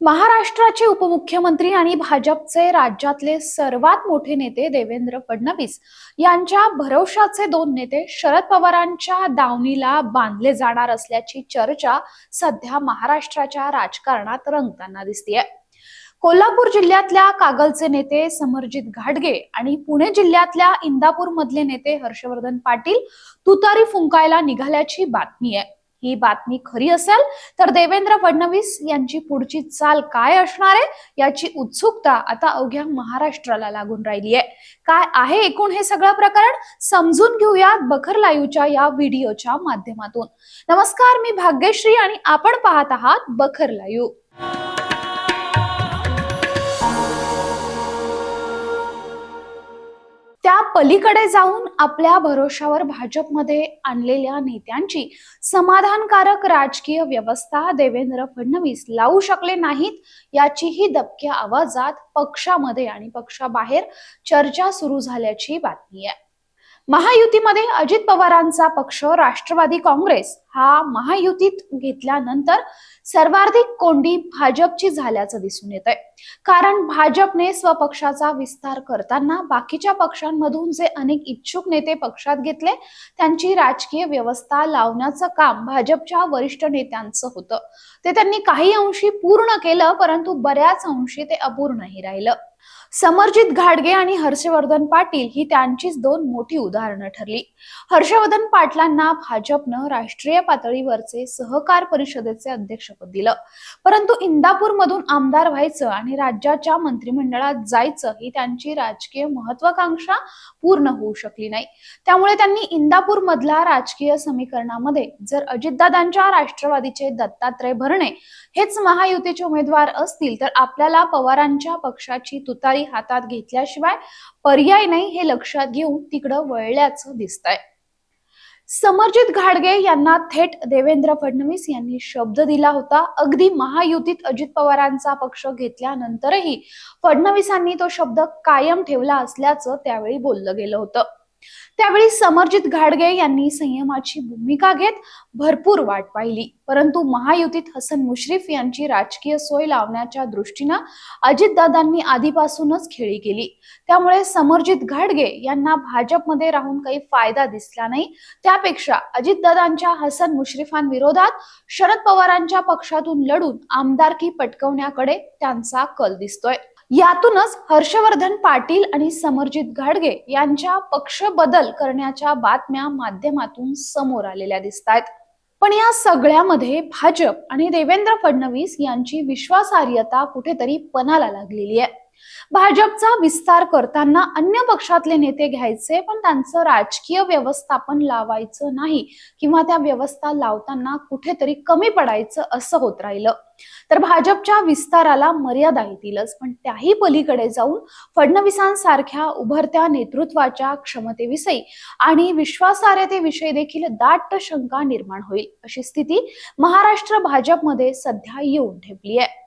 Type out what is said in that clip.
महाराष्ट्राचे उपमुख्यमंत्री आणि भाजपचे राज्यातले सर्वात मोठे नेते देवेंद्र फडणवीस यांच्या भरवशाचे दोन नेते शरद पवारांच्या दावणीला बांधले जाणार असल्याची चर्चा सध्या महाराष्ट्राच्या राजकारणात रंगताना दिसतीये. कोल्हापूर जिल्ह्यातल्या कागलचे नेते समरजित घाटगे आणि पुणे जिल्ह्यातल्या इंदापूर मधले नेते हर्षवर्धन पाटील तुतारी फुंकायला निघाल्याची बातमी आहे ही बातमी खरी असेल तर देवेंद्र फडणवीस यांची पुढची चाल काय असणार आहे याची उत्सुकता आता अवघ्या महाराष्ट्राला लागून राहिली आहे. काय आहे एकूण हे सगळं प्रकरण? समजून घेऊयात बखर लाईव्हच्या या व्हिडिओच्या माध्यमातून. नमस्कार मी भाग्यश्री आणि आपण पाहत आहात बखर लाईव्ह. पलीकडे जाऊन आपल्या भरोशावर भाजपमध्ये आणलेल्या नेत्यांची समाधानकारक राजकीय व्यवस्था देवेंद्र फडणवीस लावू शकले नाहीत याचीही दबक्या आवाजात पक्षामध्ये आणि पक्षाबाहेर चर्चा सुरू झाल्याची बातमी आहे. महायुतीमध्ये अजित पवारांचा पक्ष राष्ट्रवादी काँग्रेस हा महायुतीत घेतल्यानंतर सर्वाधिक कोंडी भाजपची झाल्याचं दिसून येत आहे कारण भाजपने स्वपक्षाचा विस्तार करताना बाकीच्या पक्षांमधून जे अनेक इच्छुक नेते पक्षात घेतले त्यांची राजकीय व्यवस्था लावण्याचं काम भाजपच्या वरिष्ठ नेत्यांचं होतं. ते त्यांनी काही अंशी पूर्ण केलं परंतु बऱ्याच अंशी ते अपूर्णही राहिलं. समरजित घाटगे आणि हर्षवर्धन पाटील ही त्यांचीच दोन मोठी उदाहरणं ठरली. हर्षवर्धन पाटलांना भाजपनं राष्ट्रीय पातळीवरचे सहकार परिषदेचे अध्यक्षपद दिलं. परंतु इंदापूरमधून आमदार व्हायचं आणि राज्याच्या मंत्रिमंडळात जायचं ही त्यांची राजकीय महत्वाकांक्षा पूर्ण होऊ शकली नाही. त्यामुळे त्यांनी इंदापूर मधला राजकीय समीकरणामध्ये जर अजितदादांच्या राष्ट्रवादीचे दत्तात्रय भरणे हेच महायुतीचे उमेदवार असतील तर आपल्याला पवारांच्या पक्षाची तुतारी हातात घेतल्याशिवाय पर्याय नाही हे लक्षात घेऊन तिकडं वळल्याचं दिसतंय. समरजित घाडगे यांना थेट देवेंद्र फडणवीस यांनी शब्द दिला होता. अगदी महायुतीत अजित पवारांचा पक्ष घेतल्यानंतरही फडणवीसांनी तो शब्द कायम ठेवला असल्याचं त्यावेळी बोललं गेलं होतं. त्यावेळी समरजित घाडगे यांनी संयमाची भूमिका घेत भरपूर वाट पाहिली. परंतु महायुतीत हसन मुश्रीफ यांची राजकीय सोय लावण्याच्या दृष्टीनं अजितदादांनी आधीपासूनच खेळी केली. त्यामुळे समरजित घाडगे यांना भाजपमध्ये राहून काही फायदा दिसला नाही. त्यापेक्षा अजितदादांच्या हसन मुश्रीफांविरोधात शरद पवारांच्या पक्षातून लढून आमदारकी पटकवण्याकडे त्यांचा कल दिसतोय. यातूनच हर्षवर्धन पाटील आणि समरजित घाडगे यांच्या पक्ष बदल करण्याच्या बातम्या माध्यमातून समोर आलेल्या दिसत आहेत पण या सगळ्यामध्ये भाजप आणि देवेंद्र फडणवीस यांची विश्वासार्हता कुठेतरी पणाला लागलेली आहे. भाजपचा विस्तार करताना अन्य पक्षातले नेते घ्यायचे पण त्यांचं राजकीय व्यवस्थापन लावायचं नाही किंवा त्या व्यवस्था लावताना कुठेतरी कमी पडायचं असं होत राहिलं. तर भाजपच्या विस्ताराला मर्यादा येतीलच पण त्याही पलीकडे जाऊन फडणवीसांसारख्या उभरत्या नेतृत्वाच्या क्षमतेविषयी आणि विश्वासार्हतेविषयी देखील दाट शंका निर्माण होईल अशी स्थिती महाराष्ट्र भाजपमध्ये सध्या येऊन ठेपली आहे